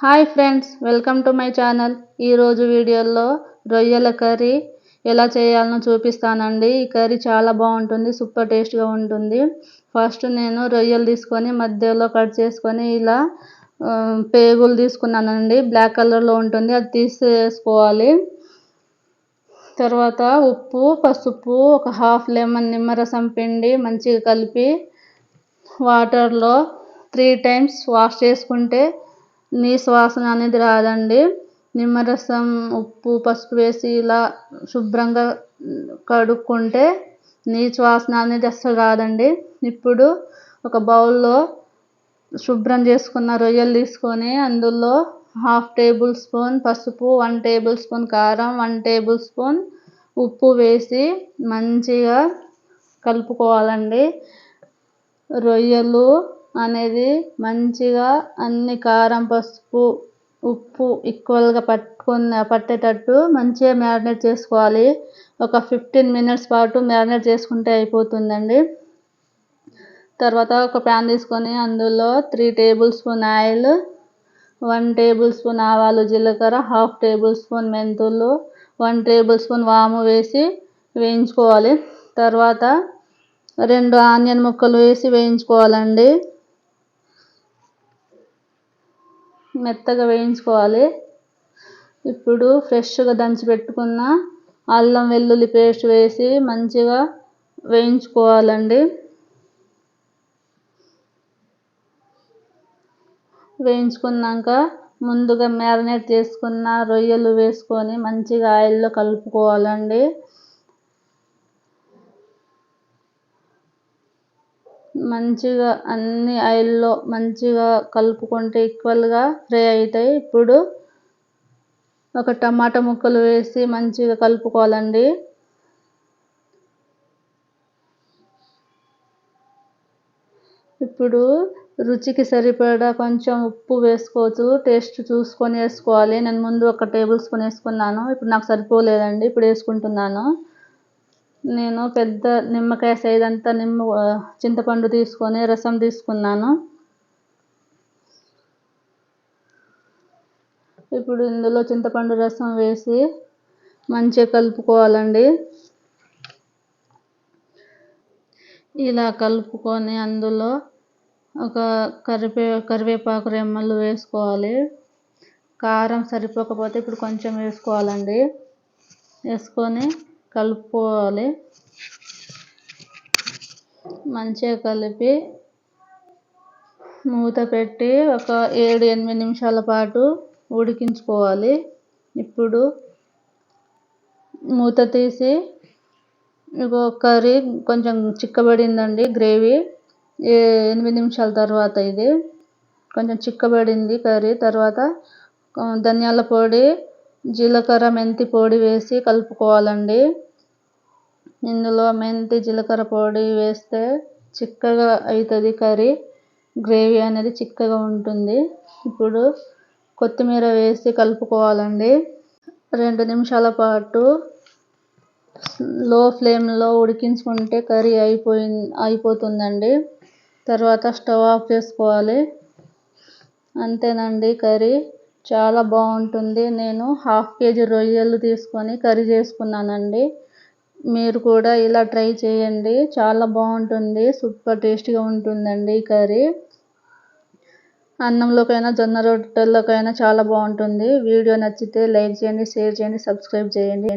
Hi friends welcome to my channel. ఈరోజు వీడియోలో రొయ్యల కర్రీ ఎలా చేయాలనో చూపిస్తానండి. ఈ కర్రీ చాలా బాగుంటుంది సూపర్ టేస్ట్గా ఉంటుంది. ఫస్ట్ నేను రొయ్యలు తీసుకొని మధ్యలో కట్ చేసుకొని ఇలా పేగులు తీసుకున్నానండి. బ్లాక్ కలర్లో ఉంటుంది అది తీసేసుకోవాలి. తర్వాత ఉప్పు పసుపు ఒక హాఫ్ లెమన్ నిమ్మరసం పిండి మంచిగా కలిపి వాటర్లో త్రీ టైమ్స్ వాష్ చేసుకుంటే నీ వాసన అనేది రాదండి. నిమ్మరసం ఉప్పు పసుపు వేసి ఇలా శుభ్రంగా కడుక్కుంటే నీ వాసన అనేది అస్సలు రాదండి. ఇప్పుడు ఒక బౌల్లో శుభ్రం చేసుకున్న రొయ్యలు తీసుకొని అందులో హాఫ్ టేబుల్ స్పూన్ పసుపు వన్ టేబుల్ స్పూన్ కారం వన్ టేబుల్ స్పూన్ ఉప్పు వేసి మంచిగా కలుపుకోవాలండి. రొయ్యలు అనేది మంచిగా అన్ని కారం పసుపు ఉప్పు ఈక్వల్గా పట్టుకున్న పట్టేటట్టు మంచిగా మ్యారినేట్ చేసుకోవాలి. ఒక ఫిఫ్టీన్ మినిట్స్ పాటు మ్యారినేట్ చేసుకుంటే అయిపోతుందండి. తర్వాత ఒక ప్యాన్ తీసుకొని అందులో three tablespoon oil one tablespoon ఆవాలు జీలకర్ర హాఫ్ టేబుల్ స్పూన్ మెంతులు వన్ టేబుల్ స్పూన్ వాము వేసి వేయించుకోవాలి. తర్వాత రెండు ఆనియన్ ముక్కలు వేసి వేయించుకోవాలండి. మెత్తగా వేయించుకోవాలి. ఇప్పుడు ఫ్రెష్గా దంచి పెట్టుకున్న అల్లం వెల్లుల్లి పేస్ట్ వేసి మంచిగా వేయించుకోవాలండి. వేయించుకున్నాక ముందుగా మ్యారినేట్ చేసుకున్న రొయ్యలు వేసుకొని మంచిగా ఆయిల్లో కలుపుకోవాలండి. మంచిగా అన్ని ఆయిల్లో మంచిగా కలుపుకుంటే ఈక్వల్గా ఫ్రై అవుతాయి. ఇప్పుడు ఒక టమాటా ముక్కలు వేసి మంచిగా కలుపుకోవాలండి. ఇప్పుడు రుచికి సరిపడా కొంచెం ఉప్పు వేసుకోవచ్చు. టేస్ట్ చూసుకొని వేసుకోవాలి. నేను ముందు ఒక టేబుల్ స్పూన్ వేసుకున్నాను. ఇప్పుడు నాకు సరిపోలేదండి. ఇప్పుడు వేసుకుంటున్నాను. నేను పెద్ద నిమ్మకాయ సైజ్ అంతా నిమ్మ చింతపండు తీసుకొని రసం తీసుకున్నాను. ఇప్పుడు ఇందులో చింతపండు రసం వేసి మంచిగా కలుపుకోవాలండి. ఇలా కలుపుకొని అందులో ఒక కరివే కరివేపాకు రెమ్మలు వేసుకోవాలి. కారం సరిపోకపోతే ఇప్పుడు కొంచెం వేసుకోవాలండి. వేసుకొని కలుపుకోవాలి. మంచిగా కలిపి మూత పెట్టి ఒక ఏడు ఎనిమిది నిమిషాల పాటు ఉడికించుకోవాలి. ఇప్పుడు మూత తీసి ఇగో కర్రీ కొంచెం చిక్కబడిందండి గ్రేవీ. ఎనిమిది నిమిషాల తర్వాత ఇది. కొంచెం చిక్కబడింది కర్రీ. తర్వాత ధనియాల పొడి జీలకర్ర మెంతి పొడి వేసి కలుపుకోవాలండి. ఇందులో మెంతి జీలకర్ర పొడి వేస్తే చిక్కగా అవుతుంది కర్రీ. గ్రేవీ అనేది చిక్కగా ఉంటుంది. ఇప్పుడు కొత్తిమీర వేసి కలుపుకోవాలండి. రెండు నిమిషాల పాటు లో ఫ్లేమ్లో ఉడికించుకుంటే కర్రీ అయిపోయి అయిపోతుందండి. తర్వాత స్టవ్ ఆఫ్ చేసుకోవాలి. అంతేనండి కర్రీ. చాలా బాగుంటుంది. నేను హాఫ్ కేజీ రొయ్యలు తీసుకొని కర్రీ చేసుకున్నానండి. మీరు కూడా ఇలా ట్రై చేయండి. చాలా బాగుంటుంది. సూపర్ టేస్టీగా ఉంటుందండి ఈ కర్రీ. అన్నంలోకైనా జొన్న రొట్టెల్లోకైనా చాలా బాగుంటుంది. వీడియో నచ్చితే లైక్ చేయండి షేర్ చేయండి సబ్స్క్రైబ్ చేయండి.